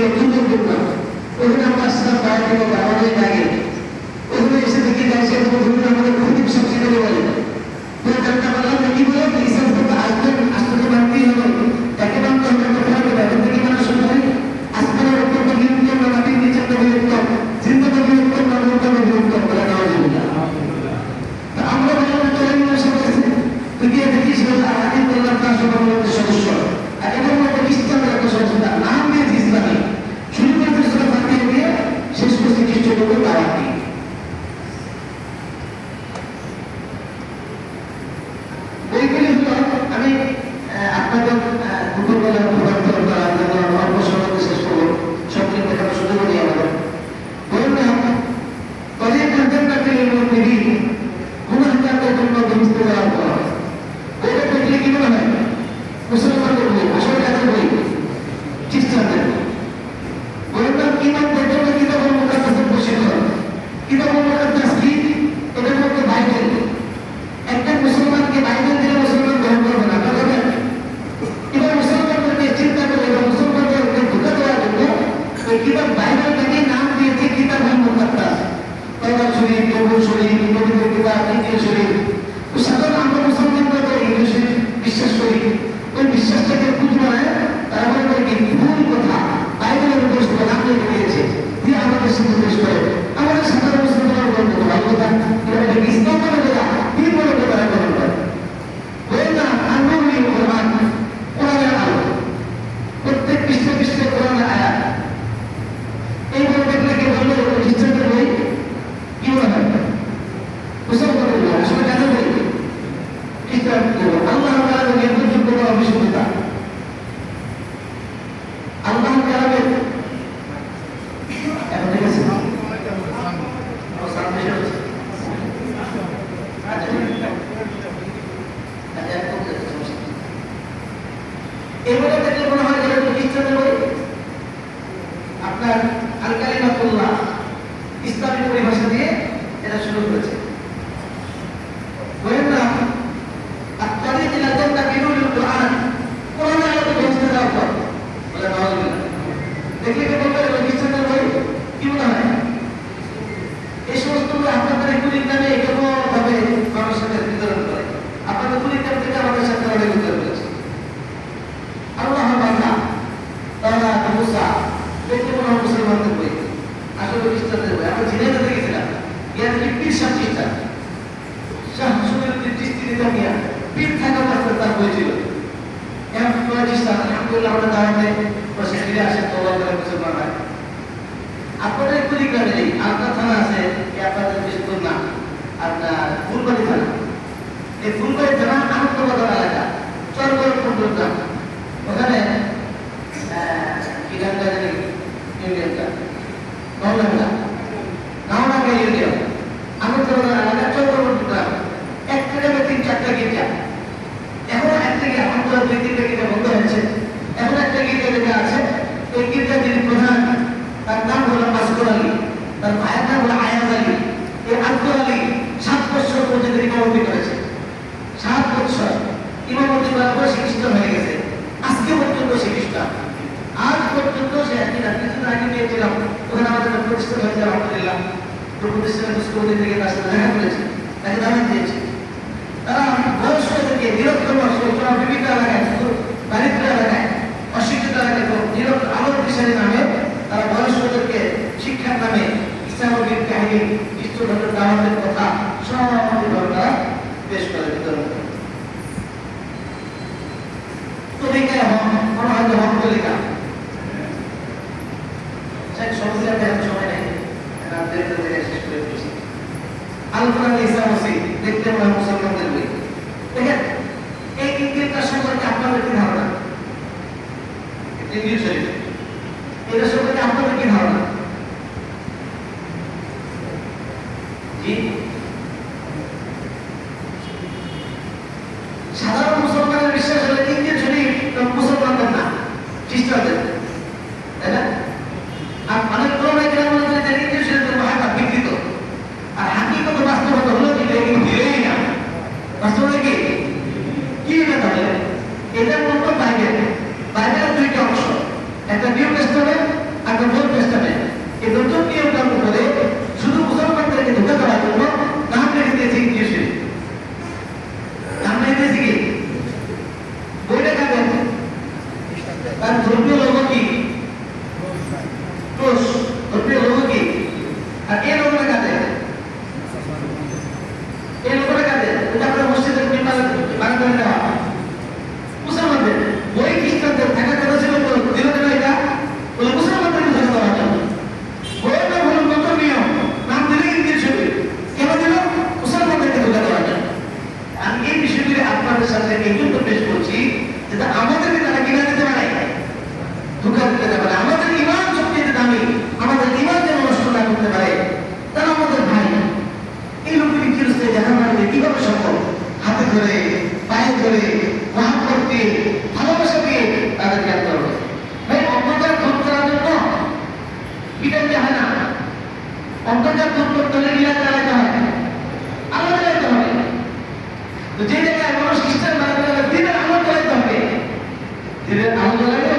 গিয়ে দুর্যোগ ওখানে আমরা আসলাম বাইরে থেকে আমাদের আগে। ওখানে এসে দেখি যাচ্ছে ধরুন আমাদের খুবই সবচেয়ে করে বলে। তো জানতে পারলাম যে কি বলে? ইসলাম তো আসবেন আসতে মানতেই হবে তাকে মানতে হবে কোথায় হবে এখন থেকে মানুষ শুনতে হয় আসমানের উপর তো বিরুদ্ধ না মাটির নিচে তো বিরুদ্ধ জিন্দা বিরুদ্ধ না মূর্ত বিরুদ্ধ বলে নেওয়া তা আমরা বললাম তো এই মানুষের কাছে তুই গিয়ে দেখিস বলে আগে বললাম, তার সবার direito. O Senhor আমরা ঝিনাইদহ গেছিলাম। ইয়ার কি পীর সাহ খ্রিস্টান শাহ সুবিরুদ্দিন চিস্তি নিজামিয়া পীর থাকা অবস্থায় তার বই ছিল। এখন তোরা আলহামদুলিল্লাহ, আমরা দাঁড়াতে বসে ফিরে আসে তোলা করে মুসলমান হয়। আপনাদের কুড়িগ্রামে নেই আপনার থানা আছে আপনাদের বেশি দূর না আপনার ফুলবাড়ি থানা। এই ফুলবাড়ি থানা আনন্দবাজার এলাকা, চরগড় গ্রাম। ওখানে কি গানটা জানি ইউনিয়নটা নৌলাঙ্গা নৌলাঙ্গা ইউনিয়ন আনন্দবাজার এলাকা চরগড় গ্রাম একটা গ্রামে তিন চারটা গির্জা এখন একটা গিয়ে আনন্দবাজার দুই তিনটা গির্জা বন্ধ হয়েছে এখন একটা গির্জা যেটা আছে এই গির্জা যিনি প্রধান তার নাম হলো আসগর আলী তার সাত বছর হয়ে গেছে। আজকে পর্যন্ত সে খ্রিস্টান। আজ পর্যন্ত সে একদিন কিছুদিন আগে গিয়েছিলাম ওখানে থেকে তার দারিদ্র এলাকায়, অশিক্ষিত আলোর বিষয়ের নামে তারা বয়স্কদেরকে শিক্ষার নামে ইসলামের কাহিনী ইষ্টধর্মের দাওয়াতের কথা সব তারা পেশ করে বিতরণ করে তরিকায় হক মনে হয় হক তরিকা সবজি আমি সময় নেই। শেষ করে দিয়েছি। ইসলাম আছে দেখতে হয় মুসলমানদের বই। দেখেন, এই ইংরেজটা সম্পর্কে আপনাদের কি ধারণা? এটা সম্পর্কে আপনাদের কি ধারণা? আপনাদের সামনে পেশ করছি যেটা আমাদেরকে তারা কিনা দিতে পারে। ধোকা দিতে পারে। আমাদের ইমান দামি, আমাদের ইমান যেন নষ্ট না করতে পারে, তারা আমাদের ভাই। এই লোকগুলি কীভাবে হাতে ধরে, পায়ে ধরে ভাই, অন্ধকার করার জন্য এটা হয় না। অন্ধকার ধন করতে হলে ইলাকা আলাদা হয়। আলাদা যেতে হবে। তো যে জায়গায় அவங்களை